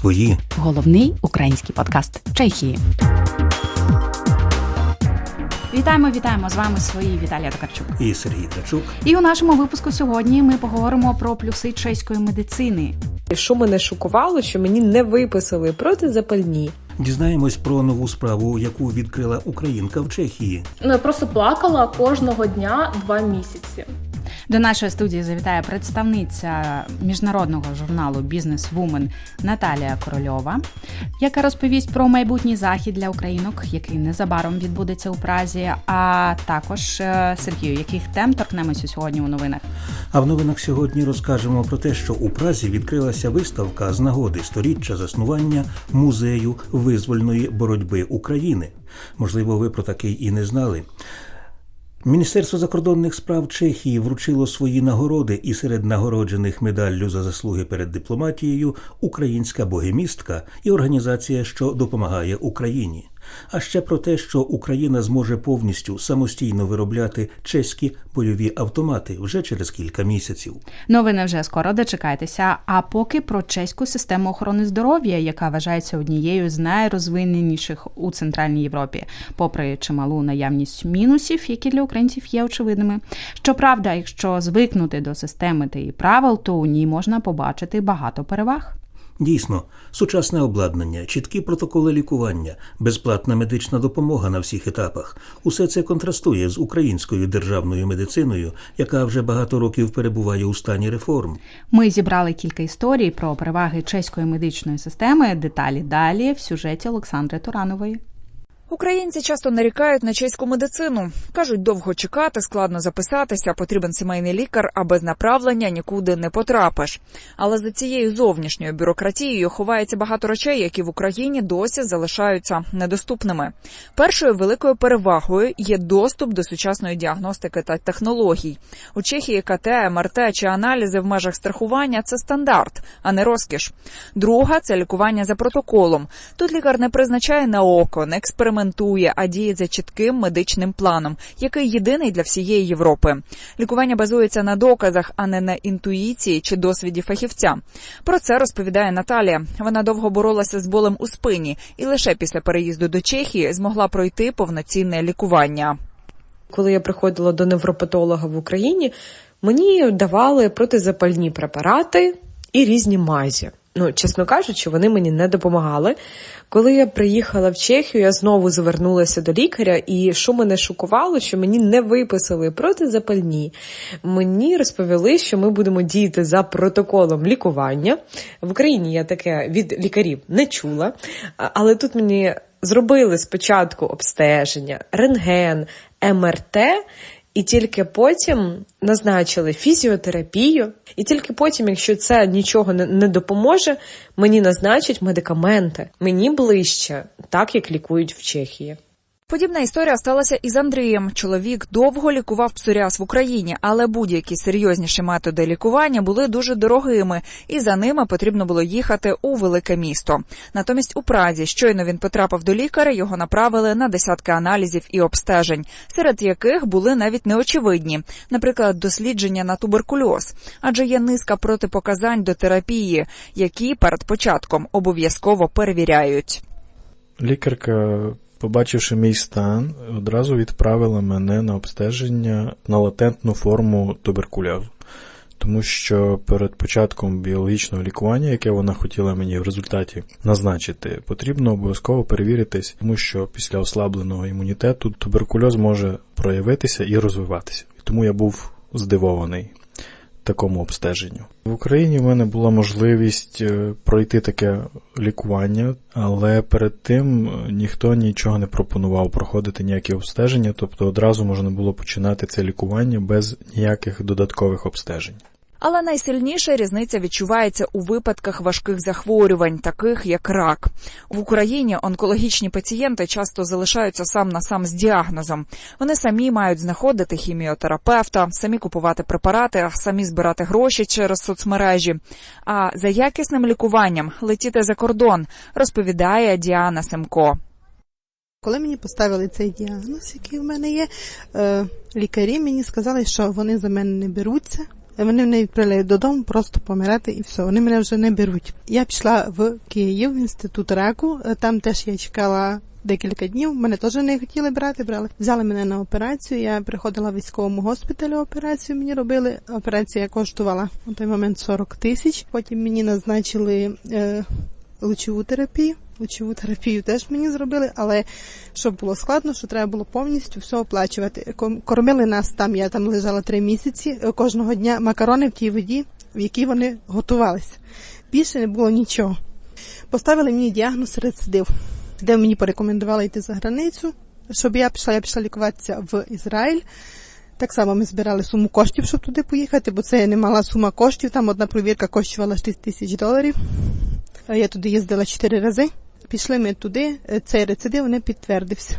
свої. Головний український подкаст Чехії. Вітаємо, вітаємо з вами свої Віталія Токарчук. І Сергій Ткачук. І у нашому випуску сьогодні ми поговоримо про плюси чеської медицини. Що мене шокувало, що мені не виписали протизапальні. Дізнаємось про нову справу, яку відкрила українка в Чехії. Ну, я просто плакала кожного дня два місяці. До нашої студії завітає представниця міжнародного журналу Бізнес Вумен Наталія Корольова, яка розповість про майбутній захід для українок, який незабаром відбудеться у Празі. А також е, Сергію, яких тем торкнемося сьогодні у новинах. А в новинах сьогодні розкажемо про те, що у Празі відкрилася виставка з нагоди сторіччя заснування музею визвольної боротьби України. Можливо, ви про такий і не знали. Міністерство закордонних справ Чехії вручило свої нагороди, і серед нагороджених медаллю за заслуги перед дипломатією українська богемістка і організація, що допомагає Україні. А ще про те, що Україна зможе повністю самостійно виробляти чеські бойові автомати вже через кілька місяців. Новини вже скоро дочекайтеся. А поки про чеську систему охорони здоров'я, яка вважається однією з найрозвиненіших у центральній Європі, попри чималу наявність мінусів, які для українців є очевидними. Щоправда, якщо звикнути до системи та її правил, то у ній можна побачити багато переваг. Дійсно, сучасне обладнання, чіткі протоколи лікування, безплатна медична допомога на всіх етапах усе це контрастує з українською державною медициною, яка вже багато років перебуває у стані реформ. Ми зібрали кілька історій про переваги чеської медичної системи. Деталі далі в сюжеті Олександри Туранової. Українці часто нарікають на чеську медицину. кажуть, довго чекати, складно записатися, потрібен сімейний лікар, а без направлення нікуди не потрапиш. Але за цією зовнішньою бюрократією ховається багато речей, які в Україні досі залишаються недоступними. Першою великою перевагою є доступ до сучасної діагностики та технологій. У Чехії КТ, МРТ чи аналізи в межах страхування це стандарт, а не розкіш. Друга це лікування за протоколом. Тут лікар не призначає на око, не експериментує експериментує, а діє за чітким медичним планом, який єдиний для всієї Європи. Лікування базується на доказах, а не на інтуїції чи досвіді фахівця. Про це розповідає Наталія. Вона довго боролася з болем у спині і лише після переїзду до Чехії змогла пройти повноцінне лікування. Коли я приходила до невропатолога в Україні, мені давали протизапальні препарати і різні мазі. Ну, чесно кажучи, вони мені не допомагали. Коли я приїхала в Чехію, я знову звернулася до лікаря, і що мене шокувало, що мені не виписали протизапальні. Мені розповіли, що ми будемо діяти за протоколом лікування. В Україні я таке від лікарів не чула, але тут мені зробили спочатку обстеження, рентген, МРТ. І тільки потім назначили фізіотерапію, і тільки потім, якщо це нічого не, не допоможе, мені назначать медикаменти. Мені ближче, так як лікують в Чехії. Подібна історія сталася і з Андрієм. Чоловік довго лікував псоріаз в Україні, але будь-які серйозніші методи лікування були дуже дорогими, і за ними потрібно було їхати у велике місто. Натомість у Празі, щойно він потрапив до лікаря, його направили на десятки аналізів і обстежень, серед яких були навіть неочевидні, наприклад, дослідження на туберкульоз, адже є низка протипоказань до терапії, які перед початком обов'язково перевіряють. Лікарка Побачивши мій стан, одразу відправила мене на обстеження на латентну форму туберкульозу. Тому що перед початком біологічного лікування, яке вона хотіла мені в результаті назначити, потрібно обов'язково перевіритись, тому що після ослабленого імунітету туберкульоз може проявитися і розвиватися. Тому я був здивований такому обстеженню. В Україні в мене була можливість е, пройти таке лікування, але перед тим е, ніхто нічого не пропонував проходити ніякі обстеження, тобто одразу можна було починати це лікування без ніяких додаткових обстежень. Але найсильніша різниця відчувається у випадках важких захворювань, таких як рак. В Україні онкологічні пацієнти часто залишаються сам на сам з діагнозом. Вони самі мають знаходити хіміотерапевта, самі купувати препарати, самі збирати гроші через соцмережі. А за якісним лікуванням летіти за кордон, розповідає Діана Семко. Коли мені поставили цей діагноз, який в мене є, е, лікарі мені сказали, що вони за мене не беруться. Вони мене відправляють додому, просто помирати і все. Вони мене вже не беруть. Я пішла в Київ, в інститут раку. Е, Там теж я чекала. Декілька днів мене теж не хотіли брати, брали. Взяли мене на операцію. Я приходила в військовому госпіталі. Операцію мені робили. Операція коштувала на той момент 40 тисяч. Потім мені назначили е, лучову терапію. Лучову терапію теж мені зробили, але щоб було складно, що треба було повністю все оплачувати. Кормили нас там, я там лежала три місяці. е, Кожного дня макарони в тій воді, в якій вони готувалися. Більше не було нічого. Поставили мені діагноз рецидив, де мені порекомендували йти за границю. Щоб я пішла, я пішла лікуватися в Ізраїль. Так само ми збирали суму коштів, щоб туди поїхати, бо це немала сума коштів. Там одна провірка коштувала 6 тисяч доларів. Я туди їздила чотири рази. Пішли ми туди, цей рецидив не підтвердився.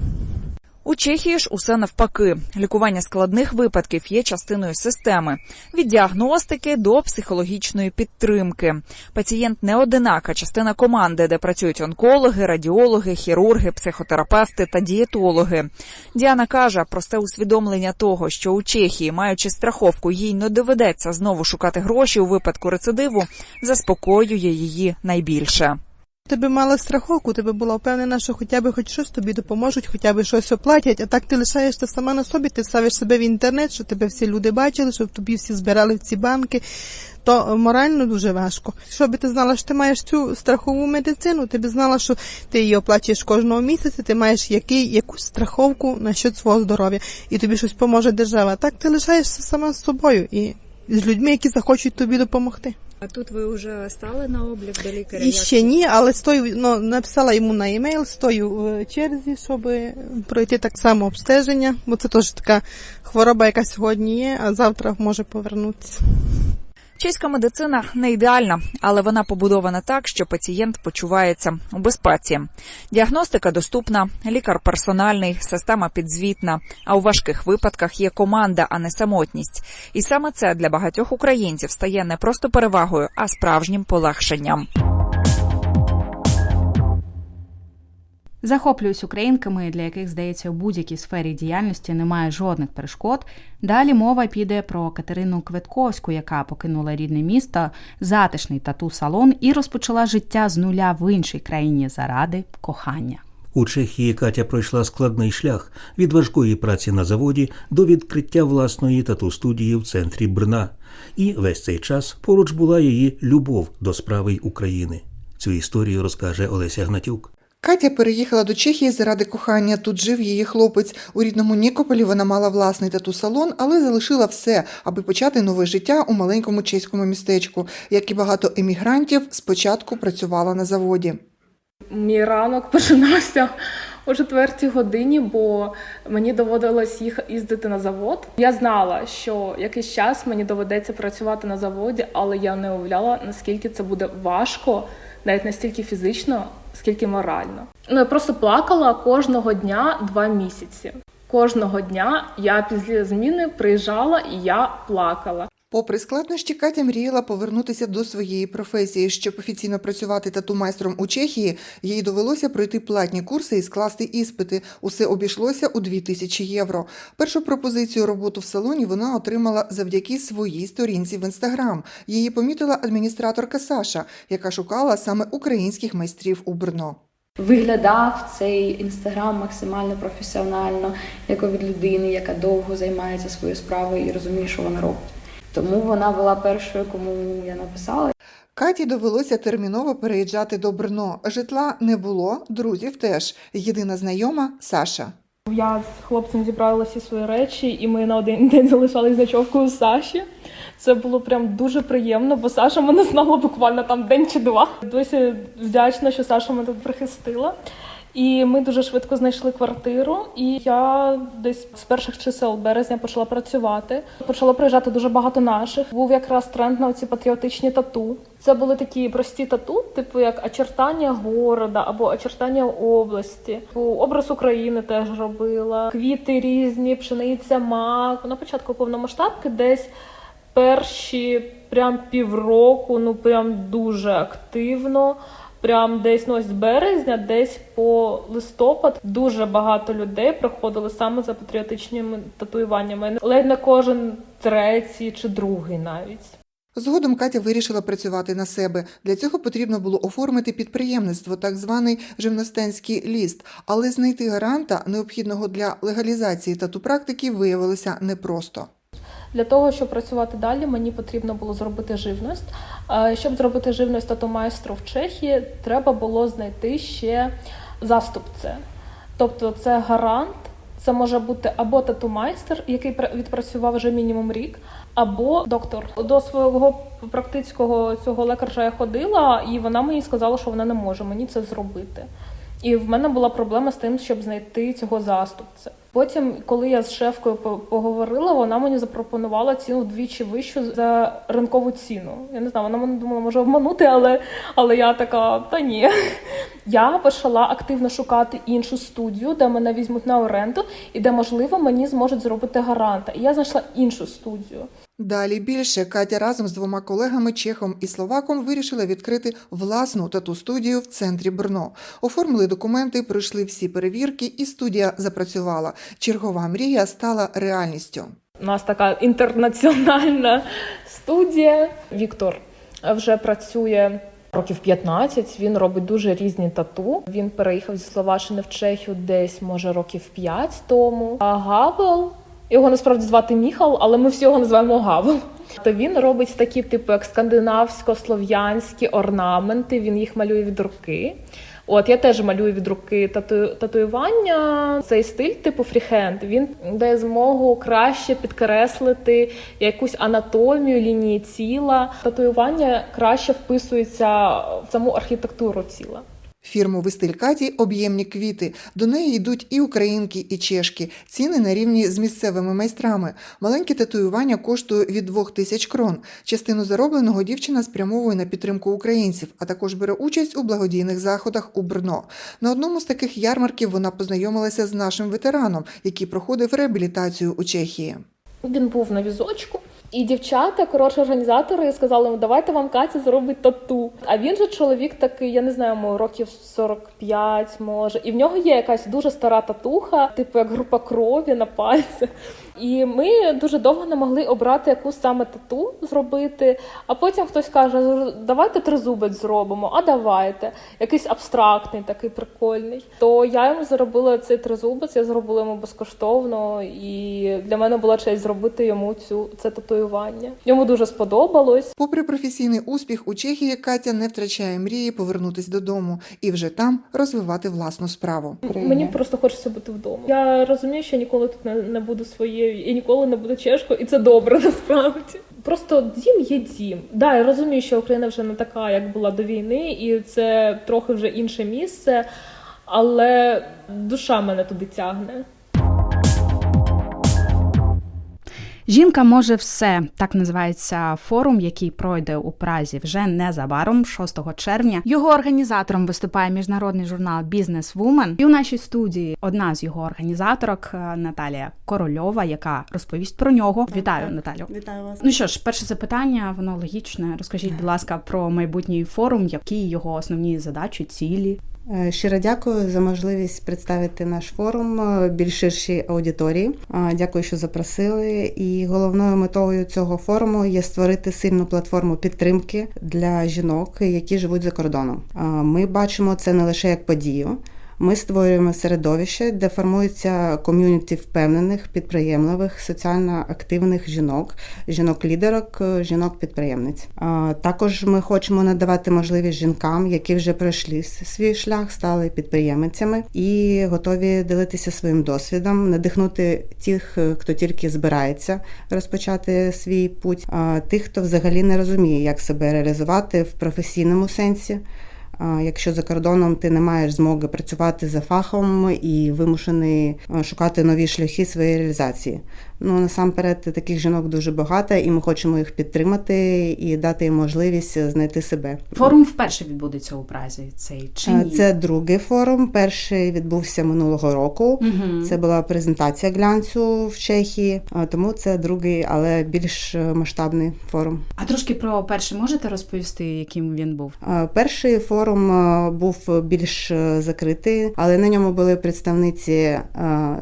У Чехії ж усе навпаки. Лікування складних випадків є частиною системи від діагностики до психологічної підтримки. Пацієнт не одинак, а частина команди, де працюють онкологи, радіологи, хірурги, психотерапевти та дієтологи. Діана каже, просте усвідомлення того, що у Чехії, маючи страховку, їй не доведеться знову шукати гроші у випадку рецидиву, заспокоює її найбільше. Тебе мала страховку, тебе була впевнена, що хоча б хоч щось тобі допоможуть, хоча б щось оплатять, а так ти лишаєшся сама на собі, ти ставиш себе в інтернет, що тебе всі люди бачили, щоб тобі всі збирали в ці банки. То морально дуже важко. Щоб ти знала, що ти маєш цю страхову медицину, ти б знала, що ти її оплачуєш кожного місяця, ти маєш який, якусь страховку на щодо свого здоров'я, і тобі щось поможе держава. Так ти лишаєшся сама з собою і з людьми, які захочуть тобі допомогти. А тут ви вже стали на облік до лікаря? І ще ні, але стою, ну, написала йому на емейл, стою в черзі, щоб пройти так само обстеження, бо це теж така хвороба, яка сьогодні є, а завтра може повернутися. Чеська медицина не ідеальна, але вона побудована так, що пацієнт почувається у безпеці. Діагностика доступна, лікар персональний, система підзвітна. А у важких випадках є команда, а не самотність. І саме це для багатьох українців стає не просто перевагою, а справжнім полегшенням. Захоплююсь українками, для яких, здається, у будь-якій сфері діяльності немає жодних перешкод. Далі мова піде про Катерину Квитковську, яка покинула рідне місто, затишний тату-салон і розпочала життя з нуля в іншій країні заради кохання. У Чехії Катя пройшла складний шлях від важкої праці на заводі до відкриття власної тату-студії в центрі Брна. І весь цей час поруч була її любов до справи України. Цю історію розкаже Олеся Гнатюк. Катя переїхала до Чехії заради кохання. Тут жив її хлопець. У рідному Нікополі вона мала власний тату-салон, але залишила все, аби почати нове життя у маленькому чеському містечку. Як і багато емігрантів, спочатку працювала на заводі. Мій ранок починався о четвертій годині, бо мені доводилось їх їздити на завод. Я знала, що якийсь час мені доведеться працювати на заводі, але я не уявляла, наскільки це буде важко, навіть настільки фізично, скільки морально. Ну я просто плакала кожного дня два місяці. Кожного дня я після зміни приїжджала і я плакала. Попри складнощі, Катя мріяла повернутися до своєї професії. Щоб офіційно працювати тату-майстром у Чехії, їй довелося пройти платні курси і скласти іспити. Усе обійшлося у 2000 євро. Першу пропозицію роботу в салоні вона отримала завдяки своїй сторінці в інстаграм. Її помітила адміністраторка Саша, яка шукала саме українських майстрів у Брно. Виглядав цей інстаграм максимально професіонально, як від людини, яка довго займається своєю справою і розуміє, що вона робить. Тому вона була першою, кому я написала. Каті довелося терміново переїжджати до Брно. Житла не було, друзів теж. Єдина знайома Саша. Я з хлопцем зібрала всі свої речі, і ми на один день залишались з ночовкою у Саші. Це було прям дуже приємно, бо Саша мене знала буквально там день чи два. Досі вдячна, що Саша мене тут прихистила. І ми дуже швидко знайшли квартиру. І я десь з перших чисел березня почала працювати. Почало приїжджати дуже багато наших. Був якраз тренд на ці патріотичні тату. Це були такі прості тату, типу як очертання города або очертання області. Типу, Образ України теж робила. Квіти різні, пшениця, мак. На початку повномасштабки десь перші прям півроку, ну прям дуже активно Прям десь ну, з березня, десь по листопад дуже багато людей приходили саме за патріотичними татуюваннями. Ледь не кожен третій чи другий навіть. Згодом Катя вирішила працювати на себе. Для цього потрібно було оформити підприємництво, так званий живностенський ліст, але знайти гаранта, необхідного для легалізації тату практики, виявилося непросто. Для того, щоб працювати далі, мені потрібно було зробити живність. Е, Щоб зробити живність тату-майстру в Чехії, треба було знайти ще заступце. Тобто це гарант, це може бути або тату-майстер, який пра- відпрацював вже мінімум рік, або доктор. До свого практичного цього лекаря я ходила, і вона мені сказала, що вона не може мені це зробити. І в мене була проблема з тим, щоб знайти цього заступця. Потім, коли я з шефкою по- поговорила, вона мені запропонувала ціну вдвічі вищу за ринкову ціну. Я не знаю, вона мене думала, може обманути, але, але я така, та ні. Я почала активно шукати іншу студію, де мене візьмуть на оренду, і де, можливо, мені зможуть зробити гаранта. І я знайшла іншу студію. Далі більше Катя разом з двома колегами Чехом і Словаком вирішила відкрити власну тату-студію в центрі Брно. Оформили документи, пройшли всі перевірки, і студія запрацювала. Чергова мрія стала реальністю. У нас така інтернаціональна студія. Віктор вже працює років 15. Він робить дуже різні тату. Він переїхав зі Словаччини в Чехію десь, може, років 5 тому. А Гавел, його насправді звати Міхал, але ми всі його називаємо Гавел. То він робить такі, типу, як скандинавсько-слов'янські орнаменти. Він їх малює від руки. От я теж малюю від руки тату... татуювання. Цей стиль, типу фріхенд, він дає змогу краще підкреслити якусь анатомію лінії тіла. Татуювання краще вписується в саму архітектуру тіла. Фірмовий стиль Каті об'ємні квіти. До неї йдуть і українки, і чешки. Ціни на рівні з місцевими майстрами. Маленьке татуювання коштує від 2 тисяч крон. Частину заробленого дівчина спрямовує на підтримку українців, а також бере участь у благодійних заходах у Брно. На одному з таких ярмарків вона познайомилася з нашим ветераном, який проходив реабілітацію у Чехії. Він був на візочку. І дівчата, коротше, організатори сказали ну давайте вам Катя зробить тату. А він же чоловік такий, я не знаю, йому років 45, може. І в нього є якась дуже стара татуха, типу як група крові на пальцях. І ми дуже довго не могли обрати яку саме тату зробити. А потім хтось каже: давайте тризубець зробимо, а давайте. Якийсь абстрактний, такий прикольний. То я йому зробила цей тризубець, я зробила йому безкоштовно, і для мене була честь зробити йому цю це татуювання. Йому дуже сподобалось. Попри професійний успіх у Чехії, Катя не втрачає мрії повернутися додому і вже там розвивати власну справу. Мені просто хочеться бути вдома. Я розумію, що я ніколи тут не, не буду своєю і ніколи не буду чешкою, і це добре насправді. Просто дім є дім. Да, я розумію, що Україна вже не така, як була до війни, і це трохи вже інше місце, але душа мене туди тягне. Жінка може все так називається форум, який пройде у Празі вже незабаром, 6 червня. Його організатором виступає міжнародний журнал Business Woman. І у нашій студії одна з його організаторок е, Наталія Корольова, яка розповість про нього. Вітаю, Наталю. Вітаю вас. Ну що ж, перше запитання, воно логічне. Розкажіть, будь ласка, про майбутній форум, які його основні задачі, цілі. Е, Щиро дякую за можливість представити наш форум е, більш ширшій аудиторії. Е, Дякую, що запросили. І головною метою цього форуму є створити сильну платформу підтримки для жінок, які живуть за кордоном. Ми бачимо це не лише як подію. Ми створюємо середовище, де формується ком'юніті впевнених, підприємливих, соціально активних жінок, жінок-лідерок, жінок-підприємниць. Також ми хочемо надавати можливість жінкам, які вже пройшли свій шлях, стали підприємницями і готові ділитися своїм досвідом, надихнути тих, е, хто тільки збирається розпочати свій путь, тих, хто взагалі не розуміє, як себе реалізувати в професійному сенсі. Якщо за кордоном ти не маєш змоги працювати за фахом і вимушений е, шукати нові шляхи своєї реалізації, Ну насамперед таких жінок дуже багато, і ми хочемо їх підтримати і дати їм можливість знайти себе. Форум вперше відбудеться у Празі. Цей чи Е, ні? Це другий форум. Перший відбувся минулого року. Мгм. Це була презентація глянцю в Чехії, тому це другий, але більш е, масштабний форум. А трошки про перший можете розповісти, яким він був? Е, Перший форум е, був більш е, закритий, але на ньому були представниці е,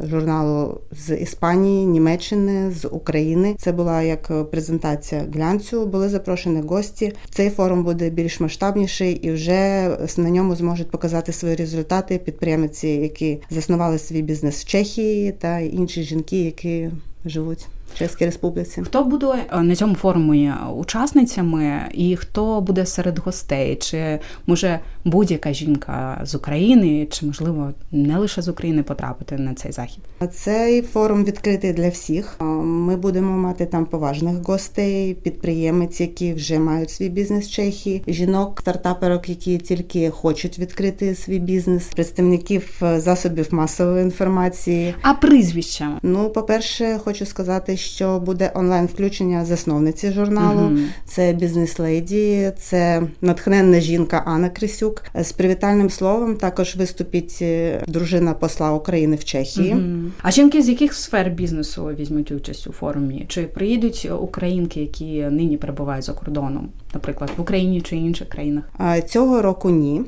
журналу з Іспанії, Німеччини, з України. Це була як е, презентація глянцю. Були запрошені гості. Цей форум буде більш масштабніший і вже на ньому зможуть показати свої результати підприємці, які заснували свій бізнес в Чехії, та інші жінки, які живуть Чеській Республіці. Хто буде е, на цьому форумі учасницями, і хто буде серед гостей? Чи може будь-яка жінка з України, чи можливо не лише з України потрапити на цей захід? Цей форум відкритий для всіх. Ми будемо мати там поважних гостей, підприємець, які вже мають свій бізнес в Чехії, жінок, стартаперок, які тільки хочуть відкрити свій бізнес, представників е, засобів масової інформації. А прізвища? Ну, по-перше, хочу сказати, що буде онлайн включення засновниці журналу. Мгм. Це бізнес-леді, це натхненна жінка Анна Крисюк. З привітальним словом також виступить е, дружина посла України в Чехії. Мгм. А жінки з яких сфер бізнесу візьмуть участь у форумі? Чи приїдуть українки, які нині перебувають за кордоном, наприклад, в Україні чи інших країнах? Цього року ні,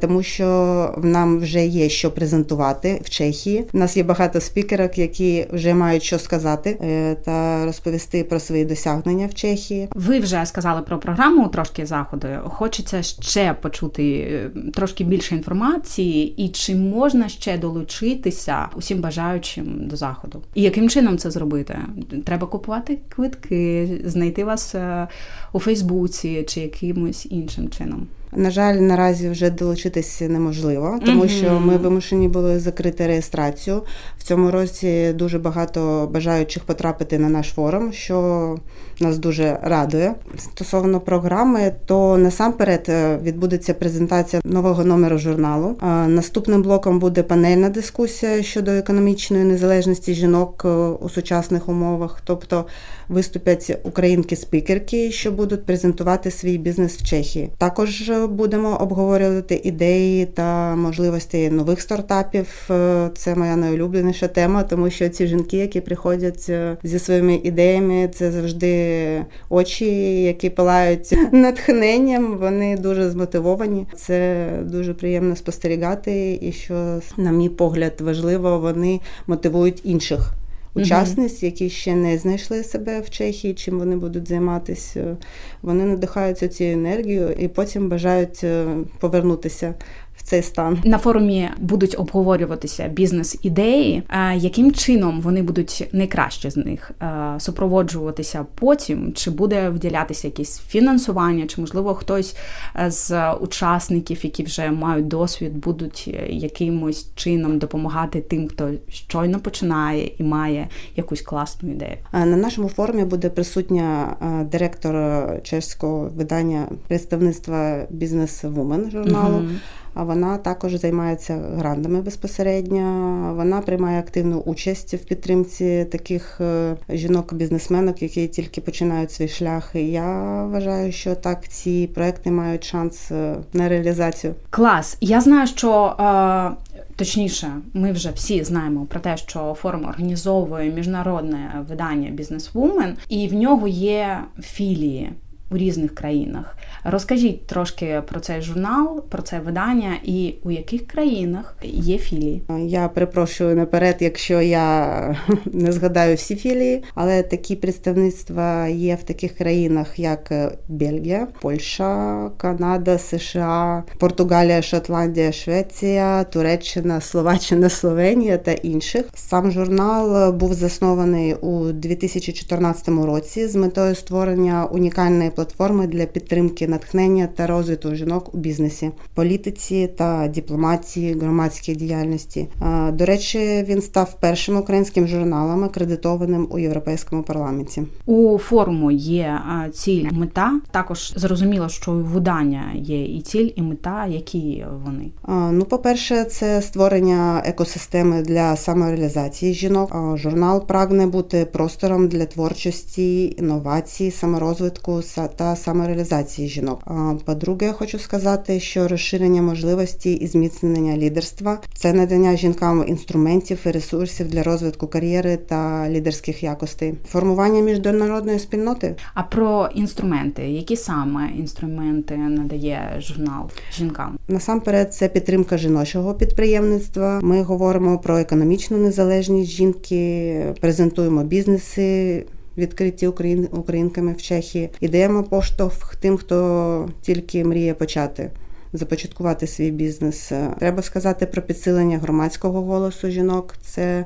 тому що нам вже є що презентувати в Чехії. У нас є багато спікерок, які вже мають що сказати е, та розповісти про свої досягнення в Чехії. Ви вже сказали про програму трошки заходу. Хочеться ще почути е, трошки більше інформації, і чи можна ще долучитися усім бажаючим до заходу? І яким чином це зробити? Треба купувати квитки, знайти вас е, у Фейсбуці чи якимось іншим чином. На жаль, наразі вже долучитися неможливо, тому Мгм. що ми вимушені були закрити реєстрацію. В цьому році дуже багато бажаючих потрапити на наш форум, що нас дуже радує. Стосовно програми, то насамперед е, відбудеться презентація нового номеру журналу. Наступним блоком буде панельна дискусія щодо економічної незалежності жінок е, у сучасних умовах, тобто виступлять українки-спікерки, що будуть презентувати свій бізнес в Чехії. Також будемо обговорювати ідеї та можливості нових стартапів. Е, Це моя найулюбленіша тема, тому що ці жінки, які приходять е, зі своїми ідеями, це завжди очі, які палають натхненням. Вони дуже змотивовані. Це дуже приємно спостерігати, і що, на мій погляд, важливо, вони мотивують інших. Учасниць, які ще не знайшли себе в Чехії, чим вони будуть займатися, вони надихаються цією енергією і потім бажають е, повернутися в цей стан. На форумі будуть обговорюватися бізнес-ідеї. Яким чином вони будуть найкраще з них е, супроводжуватися потім? Чи буде вділятися якесь фінансування, чи можливо хтось е, з учасників, які вже мають досвід, будуть е, якимось чином допомагати тим, хто щойно починає і має якусь класну ідею? На нашому форумі буде присутня е, директор е, чеського видання представництва Бізнес Woman журналу. Мгм. Вона також займається грантами безпосередньо. Вона приймає активну участь в підтримці таких е, жінок-бізнесменок, які тільки починають свій шлях. І я вважаю, що так ці проекти мають шанс е, на реалізацію. Клас. Я знаю, що е, точніше, ми вже всі знаємо про те, що форум організовує міжнародне видання Бізнесвумен, і в нього є філії. У різних країнах розкажіть трошки про цей журнал, про це видання і у яких країнах є філії. Я перепрошую наперед, якщо я не згадаю всі філії, але такі представництва є в таких країнах, як е, Бельгія, Польща, Канада, США, Португалія, Шотландія, Швеція, Туреччина, Словаччина, Словенія та інших. Сам журнал був заснований у 2014 році з метою створення унікальної платформи для підтримки натхнення та розвитку жінок у бізнесі, політиці та дипломатії, громадській діяльності. До речі, він став першим українським журналом, акредитованим у Європейському парламенті. У форуму є ціль, мета. Також зрозуміло, що у видання є і ціль, і мета, які вони. Ну, по-перше, це створення екосистеми для самореалізації жінок. Журнал прагне бути простором для творчості, інновацій, саморозвитку са- та самореалізації жінок. По-друге, я хочу сказати, що розширення можливостей і зміцнення лідерства це надання жінкам інструментів і ресурсів для розвитку кар'єри та лідерських якостей, формування міжнародної спільноти. А про інструменти, які саме інструменти надає журнал жінкам? Насамперед, це підтримка жіночого підприємництва. Ми говоримо про економічну незалежність жінки, презентуємо бізнеси. Відкриті україн, українками в Чехії і даємо поштовх тим, хто тільки мріє почати започаткувати свій бізнес. Треба сказати про підсилення громадського голосу жінок. Це е,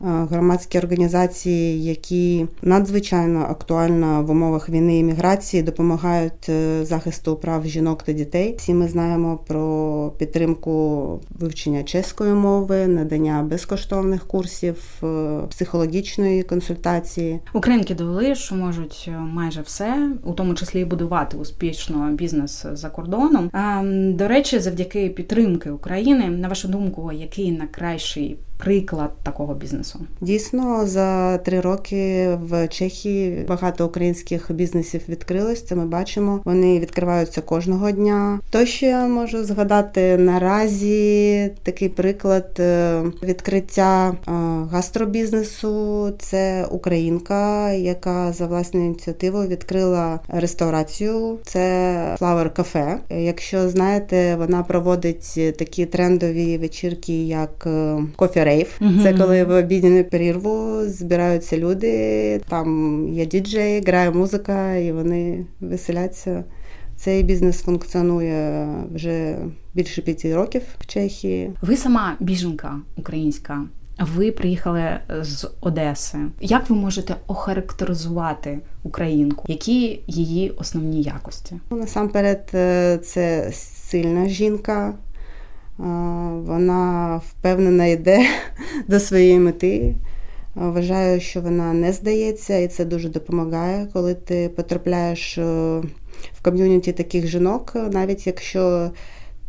громадські організації, які надзвичайно актуально в умовах війни і міграції допомагають е, захисту прав жінок та дітей. Всі ми знаємо про підтримку вивчення чеської мови, надання безкоштовних курсів, е, психологічної консультації. Українки довели, що можуть е, майже все, у тому числі і будувати успішно бізнес за кордоном. А, До речі, завдяки підтримки України, на вашу думку, який найкращий приклад такого бізнесу? Дійсно, за три роки в Чехії багато українських бізнесів відкрилось. Це ми бачимо. Вони відкриваються кожного дня. То ще я можу згадати наразі такий приклад е, відкриття е, гастробізнесу. Це українка, яка за власною ініціативою відкрила ресторацію. Це Flower Cafe. Якщо знаєте, вона проводить такі трендові вечірки, як е, кофі рейв. Мгм. Це коли в обідню перерву збираються люди, там є діджей, грає музика, і вони веселяться. Цей бізнес функціонує вже більше п'яти років в Чехії. Ви сама біженка українська. Ви приїхали з Одеси. Як ви можете охарактеризувати українку? Які її основні якості? Ну, Насамперед, е, це сильна жінка. Вона впевнена йде до своєї мети. Вважаю, що вона не здається, і це дуже допомагає, коли ти потрапляєш е, в ком'юніті таких жінок, навіть якщо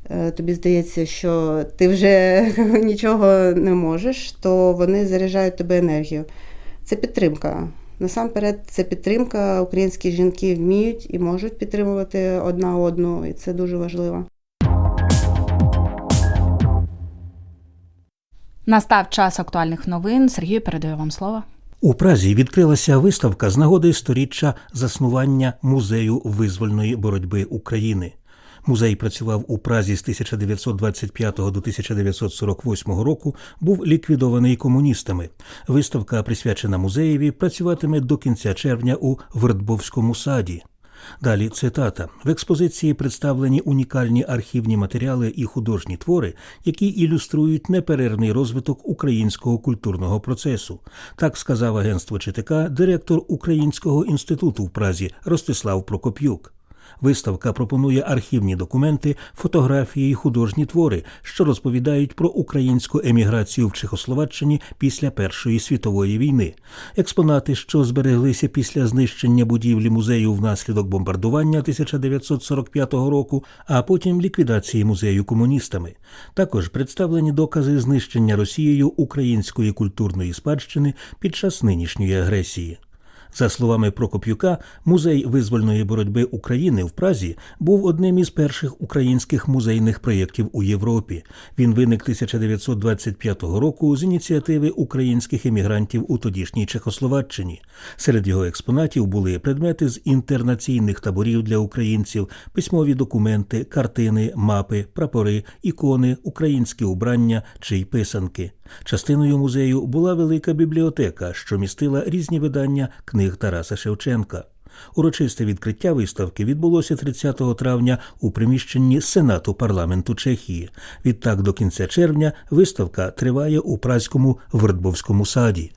е, тобі здається, що ти вже нічого не можеш, то вони заряджають тебе енергію. Це підтримка. Насамперед, це підтримка. Українські жінки вміють і можуть підтримувати одна одну, і це дуже важливо. Настав час актуальних новин. Сергію передаю вам слово. У Празі відкрилася виставка з нагоди сторіччя заснування музею визвольної боротьби України. Музей працював у Празі з 1925 до 1948 року, був ліквідований комуністами. Виставка, присвячена музеєві, працюватиме до кінця червня у Вердбовському саді. Далі цитата в експозиції представлені унікальні архівні матеріали і художні твори, які ілюструють неперервний розвиток українського культурного процесу. Так сказав агентство ЧТК директор Українського інституту в Празі Ростислав Прокоп'юк. Виставка пропонує архівні документи, фотографії і художні твори, що розповідають про українську еміграцію в Чехословаччині після Першої світової війни. Експонати, що збереглися після знищення будівлі музею внаслідок бомбардування 1945 року, а потім ліквідації музею комуністами. Також представлені докази знищення Росією української культурної спадщини під час нинішньої агресії. За словами Прокоп'юка, музей визвольної боротьби України в Празі був одним із перших українських музейних проєктів у Європі. Він виник 1925 року з ініціативи українських емігрантів у тодішній Чехословаччині. Серед його експонатів були предмети з інтернаційних таборів для українців, письмові документи, картини, мапи, прапори, ікони, українські убрання чи й писанки. Частиною музею була велика бібліотека, що містила різні видання книг Тараса Шевченка. Урочисте відкриття виставки відбулося 30 травня у приміщенні Сенату парламенту Чехії. Відтак до кінця червня виставка триває у празькому Вердбовському саді.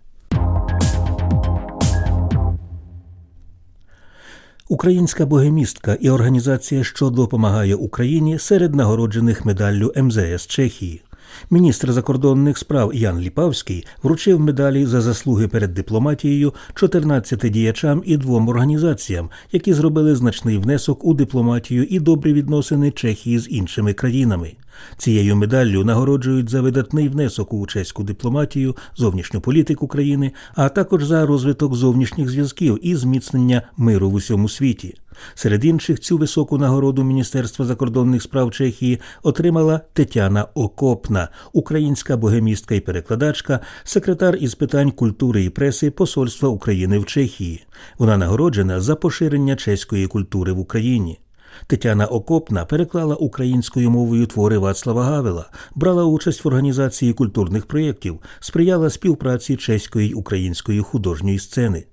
Українська богемістка і організація, що допомагає Україні серед нагороджених медаллю МЗС Чехії. Міністр закордонних справ Ян Ліпавський вручив медалі за заслуги перед дипломатією 14 діячам і двом організаціям, які зробили значний внесок у дипломатію і добрі відносини Чехії з іншими країнами. Цією медаллю нагороджують за видатний внесок у чеську дипломатію, зовнішню політику країни, а також за розвиток зовнішніх зв'язків і зміцнення миру в усьому світі. Серед інших цю високу нагороду Міністерства закордонних справ Чехії отримала Тетяна Окопна, українська богемістка і перекладачка, секретар із питань культури і преси Посольства України в Чехії. Вона нагороджена за поширення чеської культури в Україні. Тетяна Окопна переклала українською мовою твори Вацлава Гавела, брала участь в організації культурних проєктів, сприяла співпраці чеської й української художньої сцени.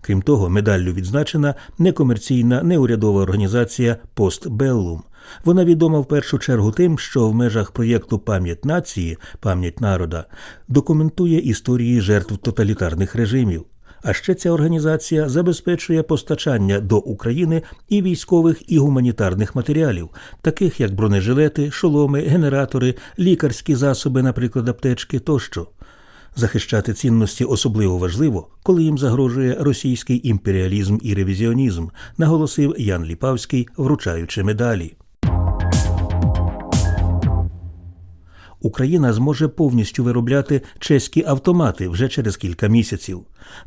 Крім того, медаллю відзначена некомерційна неурядова організація Постбеллум. Вона відома в першу чергу тим, що в межах проєкту Пам'ять нації, пам'ять народа документує історії жертв тоталітарних режимів. А ще ця організація забезпечує постачання до України і військових, і гуманітарних матеріалів, таких як бронежилети, шоломи, генератори, лікарські засоби, наприклад, аптечки тощо. Захищати цінності особливо важливо, коли їм загрожує російський імперіалізм і ревізіонізм, наголосив Ян Ліпавський, вручаючи медалі. Україна зможе повністю виробляти чеські автомати вже через кілька місяців.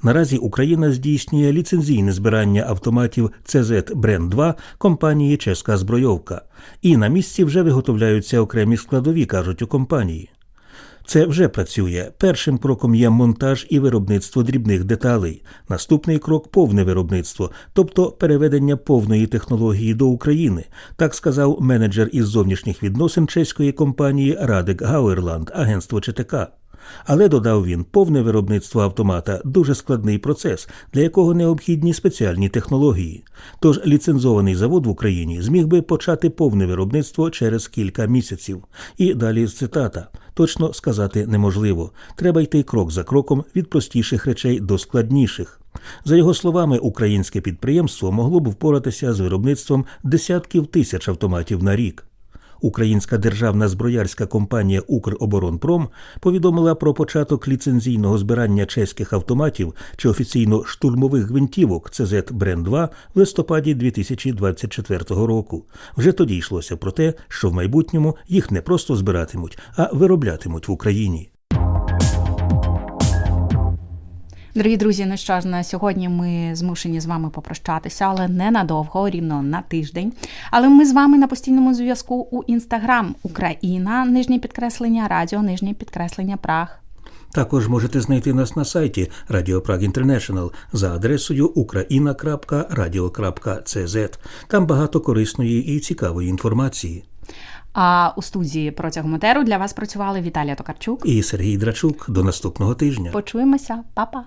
Наразі Україна здійснює ліцензійне збирання автоматів CZ Brand 2 компанії Чеська збройовка. І на місці вже виготовляються окремі складові, кажуть у компанії. Це вже працює. Першим кроком є монтаж і виробництво дрібних деталей. Наступний крок повне виробництво, тобто переведення повної технології до України, так сказав менеджер із зовнішніх відносин чеської компанії Радик Гауерланд, агентство ЧТК. Але додав він, повне виробництво автомата дуже складний процес, для якого необхідні спеціальні технології. Тож ліцензований завод в Україні зміг би почати повне виробництво через кілька місяців. І далі цитата. Точно сказати неможливо. Треба йти крок за кроком від простіших речей до складніших. За його словами, українське підприємство могло б впоратися з виробництвом десятків тисяч автоматів на рік. Українська державна зброярська компанія Укроборонпром повідомила про початок ліцензійного збирання чеських автоматів чи офіційно штурмових гвинтівок ЦЗ Брен 2 в листопаді 2024 року. Вже тоді йшлося про те, що в майбутньому їх не просто збиратимуть, а вироблятимуть в Україні. Дорогі друзі, ну що ж, на сьогодні ми змушені з вами попрощатися, але ненадовго, рівно на тиждень. Але ми з вами на постійному зв'язку у інстаграм Україна, нижнє підкреслення, радіо, нижнє підкреслення Праг. Також можете знайти нас на сайті Radio Prague International за адресою ukraina.radio.cz. Там багато корисної і цікавої інформації. А у студії протягом етеру для вас працювали Віталія Токарчук І Сергій Драчук. До наступного тижня. Почуємося, Па-па!